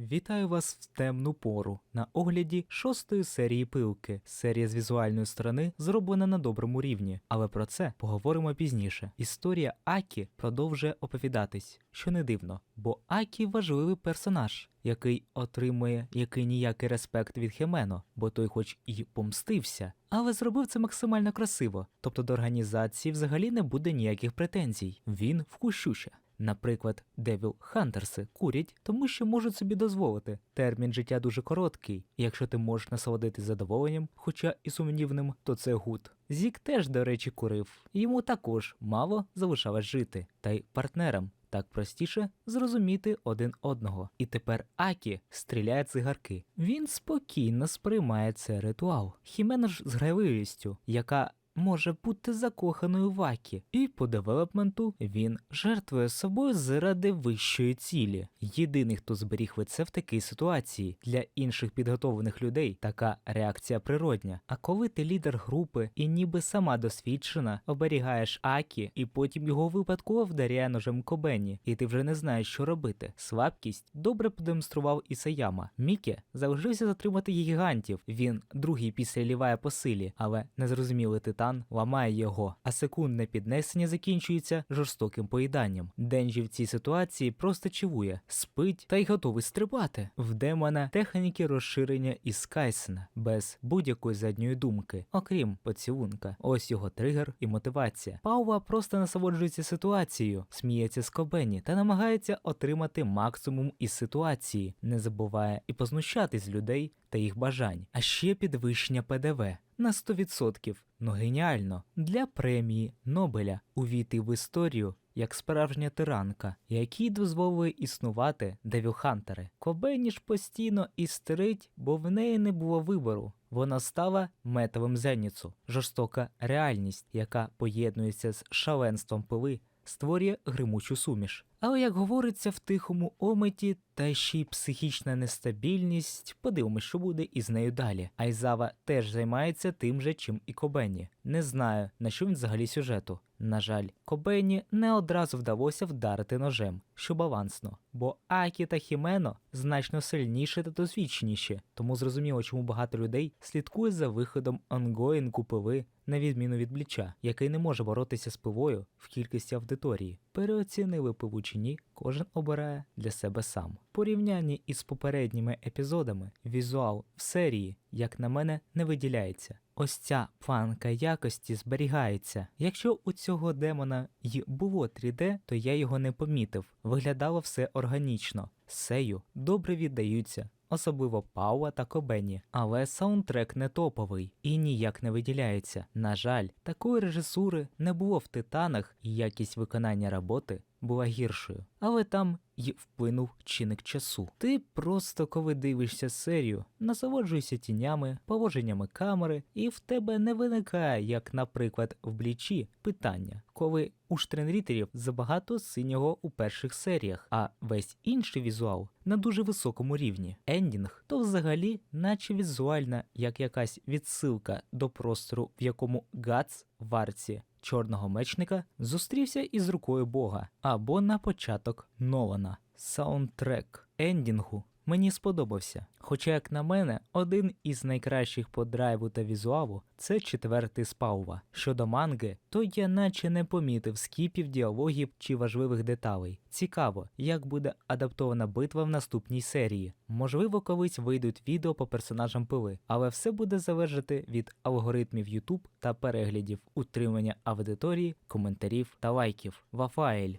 Вітаю вас в темну пору на огляді шостої серії пилки. Серія з візуальної сторони зроблена на доброму рівні, але про це поговоримо пізніше. Історія Акі продовжує оповідатись, що не дивно, бо Акі важливий персонаж, який отримує який ніякий респект від Хемено, бо той, хоч і помстився, але зробив це максимально красиво. Тобто до організації взагалі не буде ніяких претензій. Він вкущуся. Наприклад, Девіл Хантерси курять, тому що можуть собі дозволити. Термін життя дуже короткий, якщо ти можеш насолодитись задоволенням, хоча і сумнівним, то це гуд. Зік теж, до речі, курив. Йому також мало залишалось жити, та й партнерам. Так простіше зрозуміти один одного. І тепер Акі стріляє цигарки. Він спокійно сприймає цей ритуал. Хімена ж з грайливістю, яка може бути закоханою в Акі, і по девелопменту він жертвує собою заради вищої цілі. Єдиний, хто зберіг лице в такій ситуації. Для інших підготовлених людей така реакція природня. А коли ти лідер групи і ніби сама досвідчена, оберігаєш Акі, і потім його випадково вдаряє ножем Кобені, і ти вже не знаєш, що робити. Слабкість добре продемонстрував Ісаяма. Мікі залишився затримати гігантів. Він другий після ліває по силі, але незрозумілий титан ламає його, а секундне піднесення закінчується жорстоким поїданням. Денджі в цій ситуації просто чивує, спить та й готовий стрибати. В демона техніки розширення із Кайсена без будь-якої задньої думки, окрім поцілунка. Ось його тригер і мотивація. Паува просто насолоджується ситуацією, сміється з Кобені та намагається отримати максимум із ситуації, не забуває і познущатись людей та їх бажань. А ще підвищення ПДВ на 100%. Ну геніально для премії Нобеля увійти в історію як справжня тиранка, якій дозволили існувати девілхантери. Кобені ж постійно істерить, бо в неї не було вибору. Вона стала метовим зеніцу, жорстока реальність, яка поєднується з шаленством пили, створює гримучу суміш. Але як говориться в тихому омиті, та ще й психічна нестабільність, подивимось, що буде із нею далі. Айзава теж займається тим же, чим і Кобені. Не знаю, на що він взагалі сюжету. На жаль, Кобені не одразу вдалося вдарити ножем, що балансно, бо Акі та Хімено значно сильніші та досвідченіші, тому зрозуміло, чому багато людей слідкує за виходом онгоїнгу пиви, на відміну від бліча, який не може боротися з пивою в кількості аудиторії. Переоцінили пиву чи ні, кожен обирає для себе сам. Порівнянні із попередніми епізодами, візуал в серії, як на мене, не виділяється. Ось ця планка якості зберігається. Якщо у цього демона й було 3D, то я його не помітив. Виглядало все органічно. Сею добре віддаються. Особливо Пауа та Кобені, але саундтрек не топовий і ніяк не виділяється. На жаль, такої режисури не було в титанах, і якість виконання роботи була гіршою. Але там й вплинув чинник часу. Ти просто, коли дивишся серію, насолоджуєшся тінями, положеннями камери, і в тебе не виникає, як, наприклад, в блічі, питання, коли у штренрітерів забагато синього у перших серіях, а весь інший візуал на дуже високому рівні. Ендінг то взагалі, наче візуальна, як якась відсилка до простору, в якому Гац в арці чорного мечника зустрівся із рукою Бога, або на початок Нолана. Саундтрек ендінгу мені сподобався. Хоча, як на мене, один із найкращих по драйву та візуалу це четвертий з Паува. Щодо манги, то я наче не помітив скіпів, діалогів чи важливих деталей. Цікаво, як буде адаптована битва в наступній серії. Можливо, колись вийдуть відео по персонажам пили, але все буде залежати від алгоритмів YouTube та переглядів, утримання аудиторії, коментарів та лайків. Вафаель,